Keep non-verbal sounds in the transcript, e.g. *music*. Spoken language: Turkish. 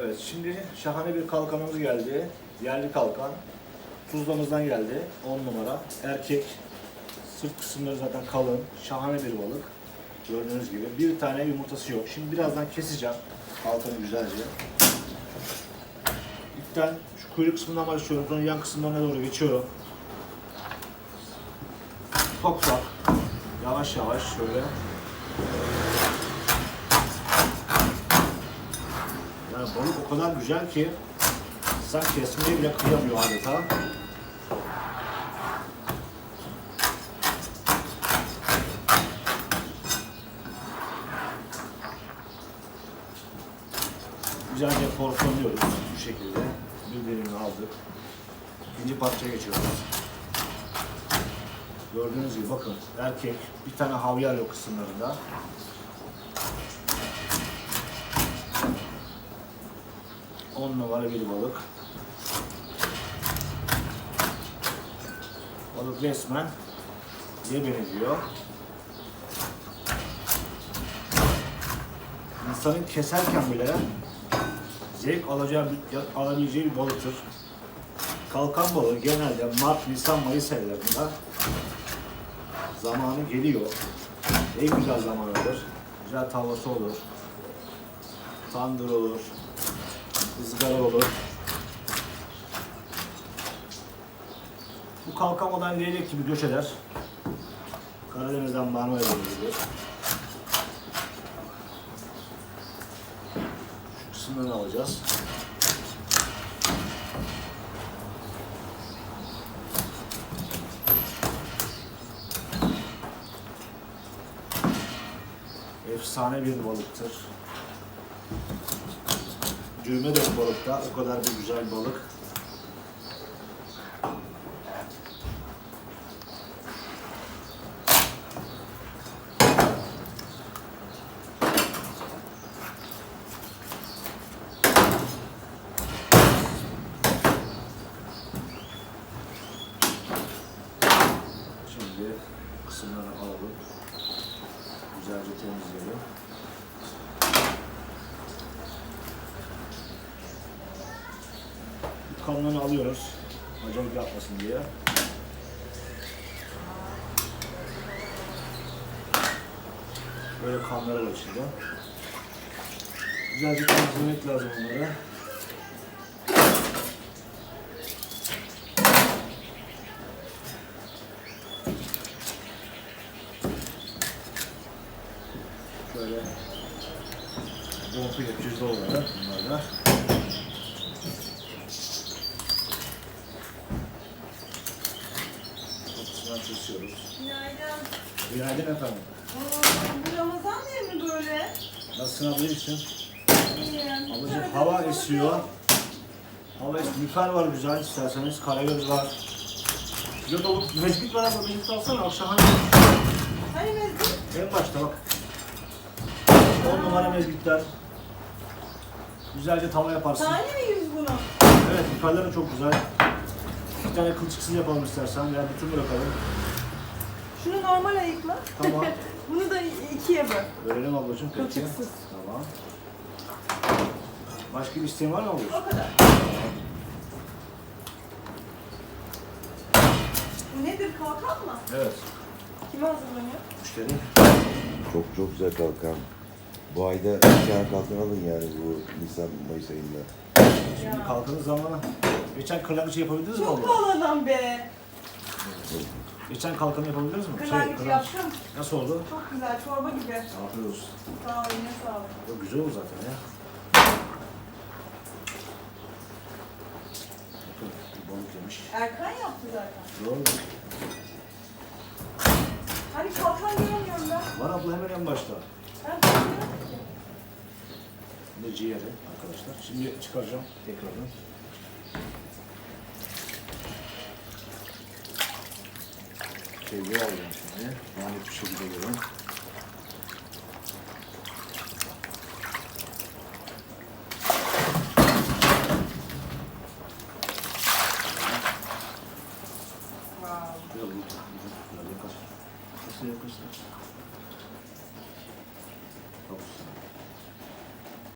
Evet şimdi şahane bir kalkanımız geldi. Yerli kalkan. Tuzla'mızdan geldi. 10 numara. Erkek. Sırt kısımları zaten kalın. Şahane bir balık. Gördüğünüz gibi. Bir tane yumurtası yok. Şimdi birazdan keseceğim. Kalkanı güzelce. İlkten şu kuyruk kısmından başlıyorum. Sonra yan kısımlarına doğru geçiyorum. Ufak ufak. Yavaş yavaş şöyle. Balık o kadar güzel ki sen kesmeye bile kıyamıyor adeta. Güzelce porsiyonluyoruz bu şekilde. Birbirini aldık. İkinci parçaya geçiyoruz. Gördüğünüz gibi bakın erkek bir tane havyar yok kısımlarında. On numara bir balık. Balık resmen diye benziyor. İnsanın keserken bile zevk alacağı, alabileceği bir balıktır. Kalkan balığı genelde Mart, Nisan, Mayıs aylarında zamanı geliyor. En güzel zamanıdır. Güzel tavası olur. Tandır olur. Izgara olur. Bu kalkamadan leylek gibi göç eder. Karadeniz'den Marmara'ya doğru. Şu kısımları alacağız. Efsane bir balıktır. Düğme de bu balıkta. O kadar bir güzel balık. Şimdi kısımlarını alalım. Güzelce temizleyelim. Bu kanlarını alıyoruz. Acayip yapmasın diye. Böyle kanları var. Güzelce temizlemek lazım onları. Şöyle bonfile cüzde olarak bunlar da. Kapısından kesiyoruz. Günaydın. Günaydın efendim. Aa, bu Ramazan değil mi böyle? Nasılsın ablacığım? İyiyim. Ablacığım hava esiyor. Hava esiyor. Mifer var güzel isterseniz. Karagöz var. Kilo dolu mezgit var abla. Mezgit alsana. Akşam hani Hani mezgit? en başta bak. 10 numara mezgitler. Güzelce tava yaparsın. Tane mi yüz bunu? Evet, yukarıları çok güzel. Bir tane kılçıksız yapalım istersen veya bütün bırakalım. Şunu normal ayıkla. Tamam. *laughs* bunu da ikiye böl. Verelim ablacığım peki. Kılçıksız. Tamam. Başka bir isteğin var mı ablacığım? O kadar. Bu nedir kalkan mı? Evet. Kime hazırlanıyor? Müşteri. Çok çok güzel kalkan. Bu ayda bir tane kalkan alın yani bu Nisan Mayıs ayında. Şimdi Ya. kalkanın zamanı. Geçen kırlangıç yapabildiniz mi Çok pahalı adam be. Geçen kalkanı yapabildiniz mi? Kırlangıç kırlangıç. yaptım. Nasıl oldu? Çok güzel çorba gibi. Afiyet olsun. Sağ ol yine sağ ol. O güzel oldu zaten ya. Bakın bir balık yemiş. Erkan yaptı zaten. Doğru mu? Hani kalkan görmüyorum ben. Var abla hemen en başta. Ben görmüyorum ki. Bir de ciğeri arkadaşlar. Şimdi çıkaracağım tekrardan. Şeyleri alacağım şimdi. Lanet bir şekilde görüyorum. Yakıştır. Kapısı.